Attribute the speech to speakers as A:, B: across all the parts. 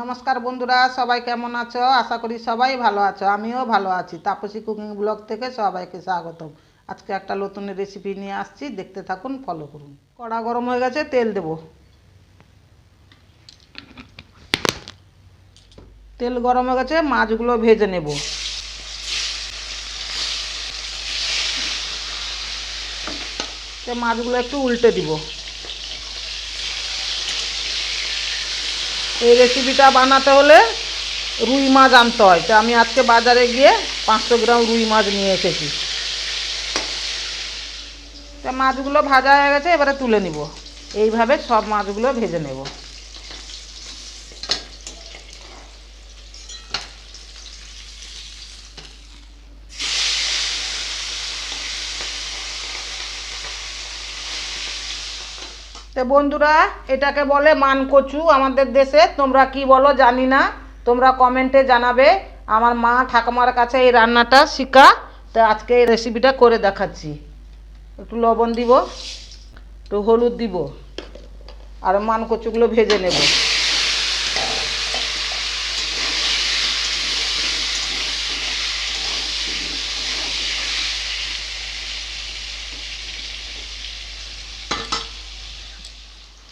A: নমস্কার বন্ধুরা, সবাই কেমন আছো? আশা করি সবাই ভালো আছো। আমিও ভালো আছি। তাপসী কুকিং ব্লগ থেকে সবাইকে স্বাগতম। আজকে একটা নতুন রেসিপি নিয়ে আসছি। দেখতে থাকুন ফলো করুন। কড়া গরম হয়ে গেছে, তেল দেব। তেল গরম হয়ে গেছে, মাছগুলো ভেজে নেব। মাছগুলো একটু উল্টে দিব। এই রেসিপিটা বানাতে হলে রুই মাছ আনতে হয়। তো আমি আজকে বাজারে গিয়ে পাঁচশো গ্রাম রুই মাছ নিয়ে এসেছি। তা মাছগুলো ভাজা হয়ে গেছে, এবারে তুলে নিব। এইভাবে সব মাছগুলো ভেজে নেব। তো বন্ধুরা, এটাকে বলে মানকচু আমাদের দেশে। তোমরা কি বলো জানি না। তোমরা কমেন্টে জানাবে। আমার মা ঠাকুমার কাছে এই রান্নাটা শিখা। তো আজকে এই রেসিপিটা করে দেখাচ্ছি। একটু লবণ দিব, একটু হলুদ দিব, আর মানকচুগুলো ভেজে নেব।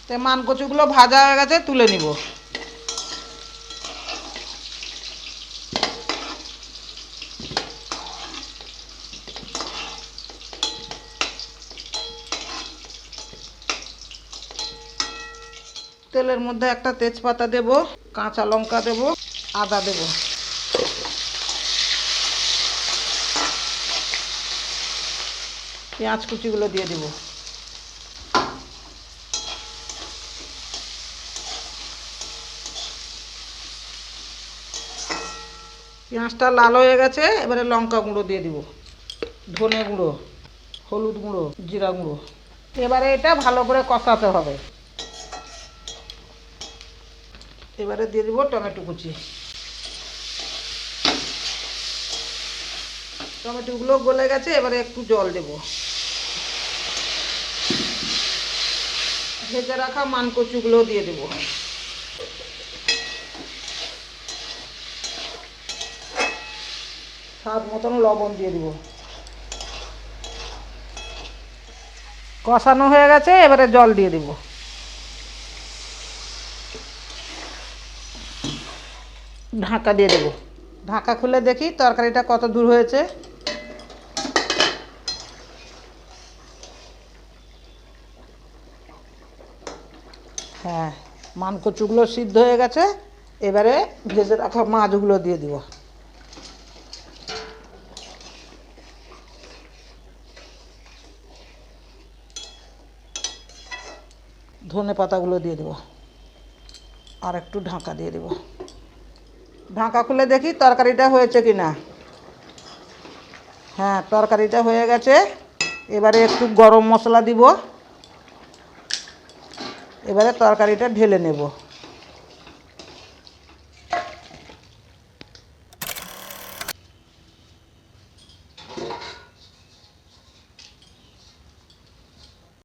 A: তো মানকচুগুলো ভাজা হয়ে গেছে, তুলে নিব। তেলের মধ্যে একটা তেজপাতা দেব, কাঁচা লঙ্কা দেব, আদা দেব। পেঁয়াজ কুচিগুলো দিয়ে দেবো। পেঁয়াজটা লাল হয়ে গেছে, এবারে লঙ্কা গুঁড়ো দিয়ে দিব। ধনে গুঁড়ো, হলুদ গুঁড়ো, জিরা গুঁড়ো। এবারে এটা ভালো করে কষাতে হবে। এবারে দিয়ে দিব টমেটো কুচি। টমেটোগুলো গলে গেছে, এবারে একটু জল দেব। ভেজে রাখা মানকচুগুলো দিয়ে দেবো। স্বাদ মতন লবণ দিয়ে দিব। কষানো হয়ে গেছে, এবারে জল দিয়ে দিব। ঢাকা দিয়ে দেব। ঢাকা খুলে দেখি তরকারিটা কত দূর হয়েছে। হ্যাঁ মানকচুগুলো সিদ্ধ হয়ে গেছে, এবারে ভেজে রাখা মাছগুলো দিয়ে দিব। ধনে পাতাগুলো দিয়ে দেবো। আর একটু ঢাকা দিয়ে দেবো। ঢাকা খুলে দেখি তরকারিটা হয়েছে কি না। হ্যাঁ তরকারিটা হয়ে গেছে। এবারে একটু গরম মশলা দিব। এবারে তরকারিটা ঢেলে নেব।